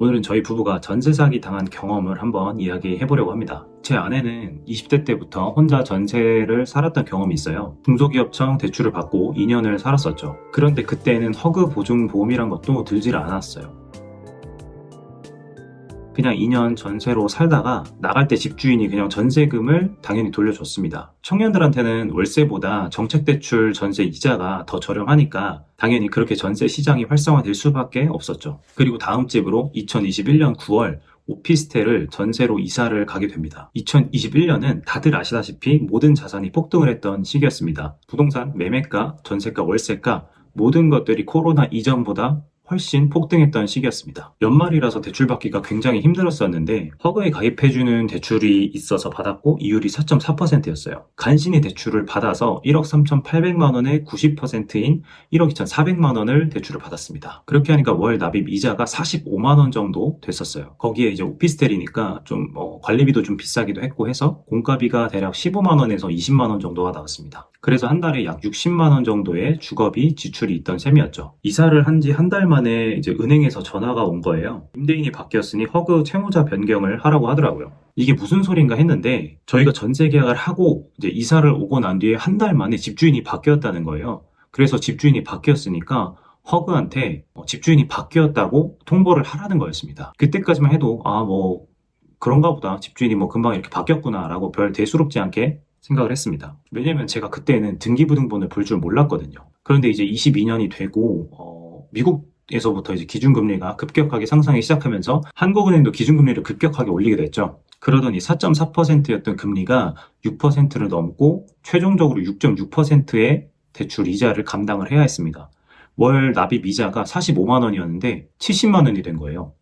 오늘은 저희 부부가 전세 사기 당한 경험을 한번 이야기해 보려고 합니다. 제 아내는 20대 때부터 혼자 전세를 살았던 경험이 있어요. 중소기업청 대출을 받고 2년을 살았었죠. 그런데 그때는 허그 보증 보험이란 것도 들질 않았어요. 그냥 2년 전세로 살다가 나갈 때 집주인이 그냥 전세금을 당연히 돌려줬습니다. 청년들한테는 월세보다 정책대출 전세 이자가 더 저렴하니까 당연히 그렇게 전세 시장이 활성화될 수밖에 없었죠. 그리고 다음 집으로 2021년 9월 오피스텔을 전세로 이사를 가게 됩니다. 2021년은 다들 아시다시피 모든 자산이 폭등을 했던 시기였습니다. 부동산, 매매가, 전세가, 월세가 모든 것들이 코로나 이전보다 훨씬 폭등했던 시기였습니다. 연말이라서 대출받기가 굉장히 힘들었었는데 허그에 가입해주는 대출이 있어서 받았고 이율이 4.4%였어요. 간신히 대출을 받아서 1억 3,800만 원의 90%인 1억 2,400만 원을 대출을 받았습니다. 그렇게 하니까 월 납입 이자가 45만 원 정도 됐었어요. 거기에 이제 오피스텔이니까 좀 어, 관리비도 좀 비싸기도 했고 해서 공과비가 대략 15만 원에서 20만 원 정도가 나왔습니다. 그래서 한 달에 약 60만 원 정도의 주거비 지출이 있던 셈이었죠. 이사를 한 지 한 달만 에 이제 은행에서 전화가 온 거예요. 임대인이 바뀌었으니 허그 채무자 변경을 하라고 하더라고요. 이게 무슨 소린가 했는데 저희가 전세 계약을 하고 이제 이사를 오고 난 뒤에 한 달 만에 집주인이 바뀌었다는 거예요. 그래서 집주인이 바뀌었으니까 허그한테 어, 집주인이 바뀌었다고 통보를 하라는 거였습니다. 그때까지만 해도 아 뭐 그런가 보다 집주인이 뭐 금방 이렇게 바뀌었구나라고 별 대수롭지 않게 생각을 했습니다. 왜냐면 제가 그때는 등기부등본을 볼 줄 몰랐거든요. 그런데 이제 22년이 되고 어, 미국 에서부터 이제 기준금리가 급격하게 상상이 시작하면서 한국은행도 기준금리를 급격하게 올리게 됐죠. 그러더니 4.4%였던 금리가 6%를 넘고 최종적으로 6.6%의 대출 이자를 감당을 해야 했습니다. 월 납입 이자가 45만 원이었는데 70만 원이 된 거예요.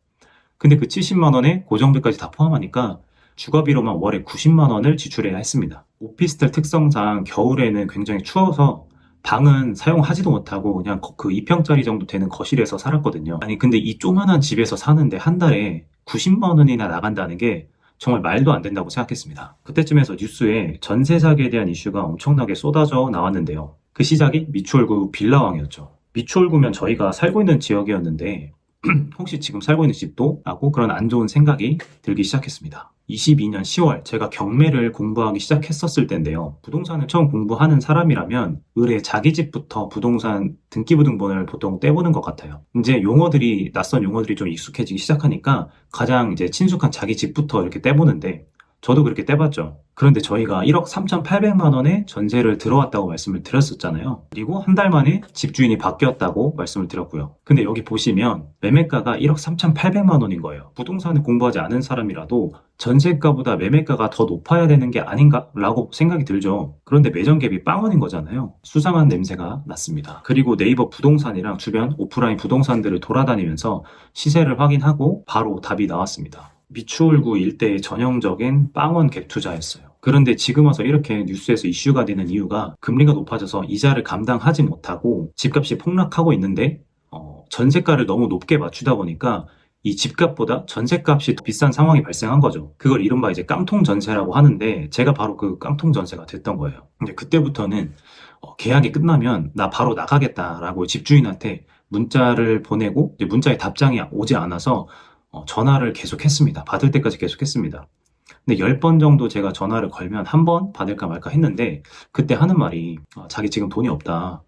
근데 그 70만 원에 고정비까지 다 포함하니까 주거비로만 월에 90만 원을 지출해야 했습니다. 오피스텔 특성상 겨울에는 굉장히 추워서 방은 사용하지도 못하고 그냥 그 2평짜리 정도 되는 거실에서 살았거든요. 아니 근데 이 조만한 집에서 사는데 한 달에 90만 원이나 나간다는 게 정말 말도 안 된다고 생각했습니다. 그때쯤에서 뉴스에 전세 사기에 대한 이슈가 엄청나게 쏟아져 나왔는데요. 그 시작이 미추홀구 빌라왕이었죠. 미추홀구면 저희가 살고 있는 지역이었는데 혹시 지금 살고 있는 집도? 라고 그런 안 좋은 생각이 들기 시작했습니다. 22년 10월 제가 경매를 공부하기 시작했었을 때인데요. 부동산을 처음 공부하는 사람이라면 의뢰 자기 집부터 부동산 등기부등본을 보통 떼보는 것 같아요. 이제 용어들이 낯선 용어들이 좀 익숙해지기 시작하니까 가장 이제 친숙한 자기 집부터 이렇게 떼보는데 저도 그렇게 떼봤죠. 그런데 저희가 1억 3,800만 원에 전세를 들어왔다고 말씀을 드렸었잖아요. 그리고 한 달 만에 집주인이 바뀌었다고 말씀을 드렸고요. 근데 여기 보시면 매매가가 1억 3,800만 원인 거예요. 부동산을 공부하지 않은 사람이라도 전세가보다 매매가가 더 높아야 되는 게 아닌가라고 생각이 들죠. 그런데 매정갭이 빵원인 거잖아요. 수상한 냄새가 났습니다. 그리고 네이버 부동산이랑 주변 오프라인 부동산들을 돌아다니면서 시세를 확인하고 바로 답이 나왔습니다. 미추홀구 일대의 전형적인 빵원 갭 투자였어요. 그런데 지금 와서 이렇게 뉴스에서 이슈가 되는 이유가 금리가 높아져서 이자를 감당하지 못하고 집값이 폭락하고 있는데 어, 전세가를 너무 높게 맞추다 보니까 이 집값보다 전세값이 더 비싼 상황이 발생한 거죠. 그걸 이른바 이제 깡통 전세라고 하는데 제가 바로 그 깡통 전세가 됐던 거예요. 근데 그때부터는 어, 계약이 끝나면 나 바로 나가겠다라고 집주인한테 문자를 보내고 이제 문자에 답장이 오지 않아서 어, 전화를 계속 했습니다. 받을 때까지 계속 했습니다. 근데 10번 정도 제가 전화를 걸면 한 번 받을까 말까 했는데 그때 하는 말이 어, 자기 지금 돈이 없다.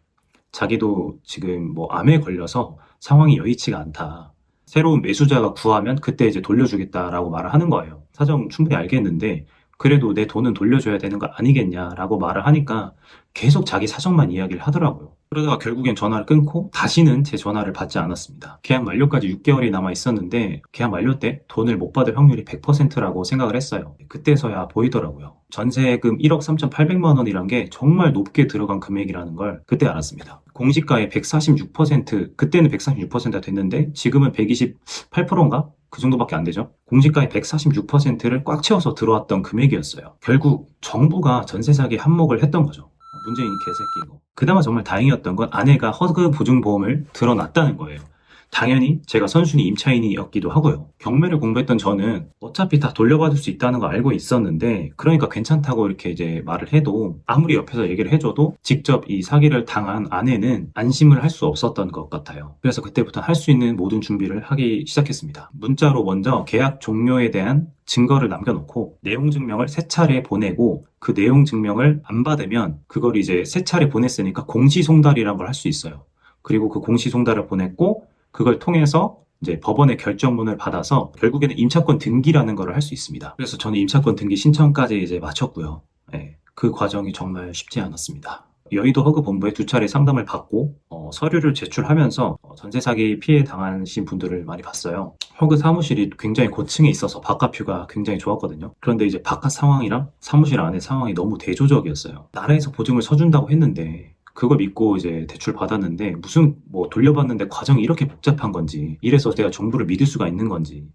자기도 지금 뭐 암에 걸려서 상황이 여의치가 않다. 새로운 매수자가 구하면 그때 이제 돌려주겠다라고 말을 하는 거예요. 사정 충분히 알겠는데 그래도 내 돈은 돌려줘야 되는 거 아니겠냐라고 말을 하니까 계속 자기 사정만 이야기를 하더라고요. 그러다가 결국엔 전화를 끊고 다시는 제 전화를 받지 않았습니다. 계약 만료까지 6개월이 남아 있었는데 계약 만료 때 돈을 못 받을 확률이 100%라고 생각을 했어요. 그때서야 보이더라고요. 전세금 1억 3,800만 원이란 게 정말 높게 들어간 금액이라는 걸 그때 알았습니다. 공시가의 146% 그때는 146%가 됐는데 지금은 128%인가? 그 정도밖에 안 되죠. 공시가의 146%를 꽉 채워서 들어왔던 금액이었어요. 결국 정부가 전세 사기 한몫을 했던 거죠. 문재인 개새끼고. 그나마 정말 다행이었던 건 아내가 허그 보증보험을 들어놨다는 거예요. 당연히 제가 선순위 임차인이었기도 하고요. 경매를 공부했던 저는 어차피 다 돌려받을 수 있다는 거 알고 있었는데 그러니까 괜찮다고 이렇게 이제 말을 해도 아무리 옆에서 얘기를 해줘도 직접 이 사기를 당한 아내는 안심을 할 수 없었던 것 같아요. 그래서 그때부터 할 수 있는 모든 준비를 하기 시작했습니다. 문자로 먼저 계약 종료에 대한 증거를 남겨놓고 내용 증명을 세 차례 보내고 그 내용 증명을 안 받으면 그걸 이제 세 차례 보냈으니까 공시 송달이라는 걸 할 수 있어요. 그리고 그 공시 송달을 보냈고 그걸 통해서 이제 법원의 결정문을 받아서 결국에는 임차권 등기라는 걸 할 수 있습니다. 그래서 저는 임차권 등기 신청까지 이제 마쳤고요. 예, 그 과정이 정말 쉽지 않았습니다. 여의도 허그본부에 두 차례 상담을 받고 어, 서류를 제출하면서 어, 전세 사기 피해 당하신 분들을 많이 봤어요. 허그 사무실이 굉장히 고층에 있어서 바깥 뷰가 굉장히 좋았거든요. 그런데 이제 바깥 상황이랑 사무실 안의 상황이 너무 대조적이었어요. 나라에서 보증을 서준다고 했는데 그걸 믿고 이제 대출 받았는데 무슨 뭐 돌려받는데 과정이 이렇게 복잡한 건지 이래서 내가 정부를 믿을 수가 있는 건지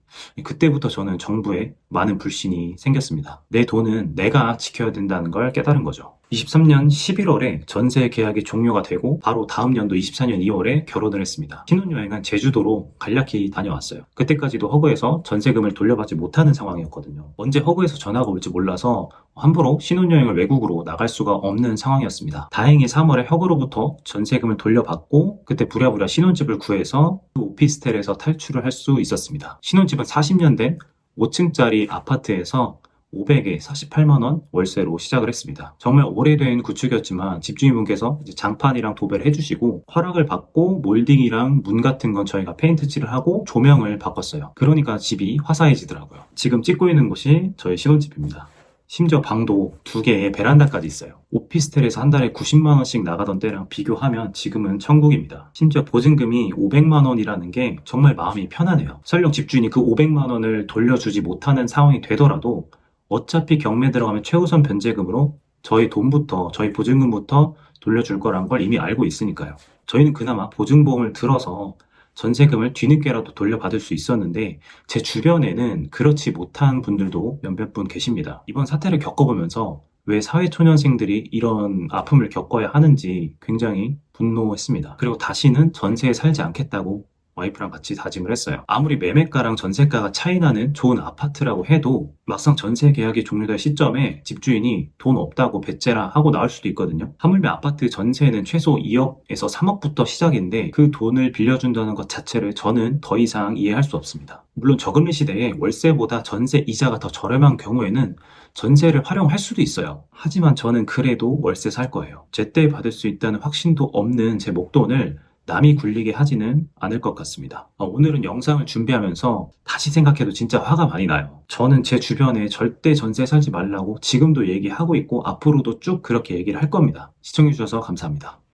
그때부터 저는 정부에 많은 불신이 생겼습니다. 내 돈은 내가 지켜야 된다는 걸 깨달은 거죠. 23년 11월에 전세 계약이 종료가 되고 바로 다음 연도 24년 2월에 결혼을 했습니다. 신혼여행은 제주도로 간략히 다녀왔어요. 그때까지도 허그에서 전세금을 돌려받지 못하는 상황이었거든요. 언제 허그에서 전화가 올지 몰라서 함부로 신혼여행을 외국으로 나갈 수가 없는 상황이었습니다. 다행히 3월에 허그로부터 전세금을 돌려받고 그때 부랴부랴 신혼집을 구해서 그 오피스텔에서 탈출을 할 수 있었습니다. 신혼집은 40년 된 5층짜리 아파트에서 500에 48만원 월세로 시작을 했습니다. 정말 오래된 구축이었지만 집주인분께서 장판이랑 도배를 해주시고 허락을 받고 몰딩이랑 문 같은 건 저희가 페인트 칠을 하고 조명을 바꿨어요. 그러니까 집이 화사해지더라고요. 지금 찍고 있는 곳이 저희 신혼집입니다. 심지어 방도 두 개에 베란다까지 있어요. 오피스텔에서 한 달에 90만 원씩 나가던 때랑 비교하면 지금은 천국입니다. 심지어 보증금이 500만 원이라는 게 정말 마음이 편하네요. 설령 집주인이 그 500만 원을 돌려주지 못하는 상황이 되더라도 어차피 경매 들어가면 최우선 변제금으로 저희 돈부터 저희 보증금부터 돌려줄 거란 걸 이미 알고 있으니까요. 저희는 그나마 보증보험을 들어서 전세금을 뒤늦게라도 돌려받을 수 있었는데 제 주변에는 그렇지 못한 분들도 몇몇 분 계십니다. 이번 사태를 겪어보면서 왜 사회초년생들이 이런 아픔을 겪어야 하는지 굉장히 분노했습니다. 그리고 다시는 전세에 살지 않겠다고 와이프랑 같이 다짐을 했어요. 아무리 매매가랑 전세가가 차이 나는 좋은 아파트라고 해도 막상 전세 계약이 종료될 시점에 집주인이 돈 없다고 배째라 하고 나올 수도 있거든요. 하물며 아파트 전세는 최소 2억에서 3억부터 시작인데 그 돈을 빌려준다는 것 자체를 저는 더 이상 이해할 수 없습니다. 물론 저금리 시대에 월세보다 전세 이자가 더 저렴한 경우에는 전세를 활용할 수도 있어요. 하지만 저는 그래도 월세 살 거예요. 제때 받을 수 있다는 확신도 없는 제 목돈을 남이 굴리게 하지는 않을 것 같습니다. 어, 오늘은 영상을 준비하면서 다시 생각해도 진짜 화가 많이 나요. 저는 제 주변에 절대 전세 살지 말라고 지금도 얘기하고 있고 앞으로도 쭉 그렇게 얘기를 할 겁니다. 시청해주셔서 감사합니다.